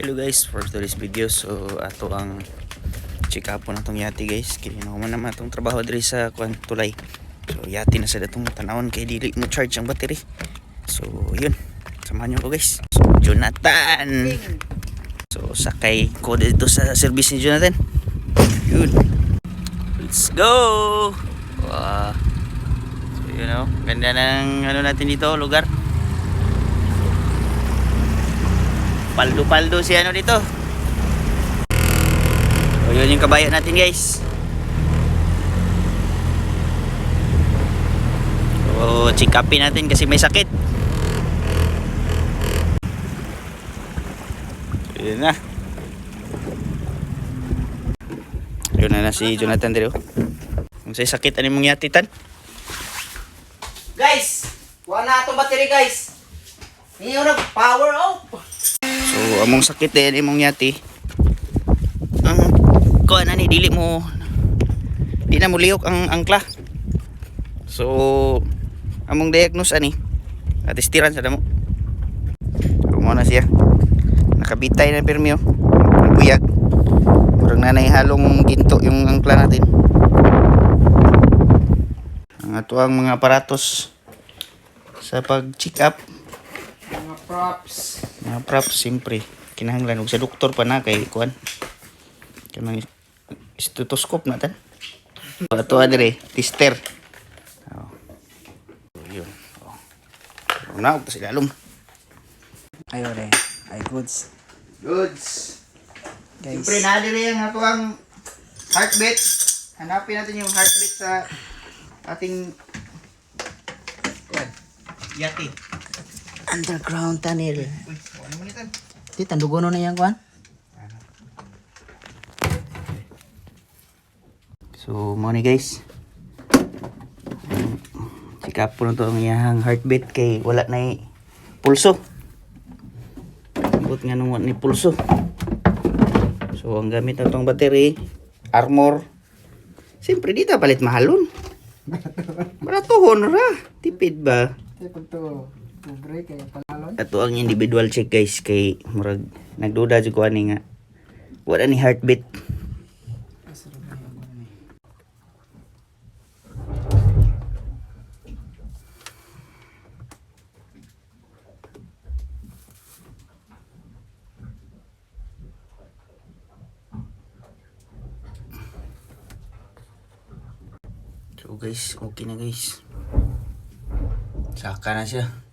Hello guys, for today's video so ato ang check up po na tong yati guys. Kaya naman naman itong trabaho diri sa kuan tulay. So yati na sa datong tanawon kay dili mo charge ang battery. So yun. Samahan nyo ko guys. So Jonathan! So sakay ko dito sa service ni Jonathan. Yun. Let's go! Wow. so you know ganda ng ano natin dito lugar paldo-paldo si ano dito. So, yun yung kabayo natin guys. So, check upin natin kasi may sakit. Yun na. Yun na na si Jonathan dito. Kung say sakit, ano mong yatitan? Guys, kuha na itong battery guys. Ngayon na, power off. Among sakit din imong yati. Ang kuan ani dili mo di na mo lihok ang angkla. So, among diagnose ani atistiran sa damo. Mo na siya. Nakabitay na permyo. Buyag. Murag nanay halong ginto yung angkla natin. Ang ato ang mga aparatos sa pag-check up Mga props. mga props siyempre kinahanglan og sa doktor pa na kay kuan kanang stethoscope na tan ato adre tester oh. yun oh. na og sa ilalom Ayo re. Ay goods. goods Guys. siyempre na dire ang ato ang heartbeat hanapin natin yung heartbeat sa ating yati Underground tunnel. Di, tandugono na yan kuhan. So, mo ni guys. Up po na to ang heartbeat kay wala na pulso. Ambot nga nung ni pulso. So, ang gamit na tong battery, armor. Siyempre, dito palit mahalon. Baratuhon ra. Tipid ba? Pag to, pobre palalon. Ato ang individual check guys kay murag nagduda jud ko ani nga wala ni heartbeat. So guys, okay na guys. Saka na.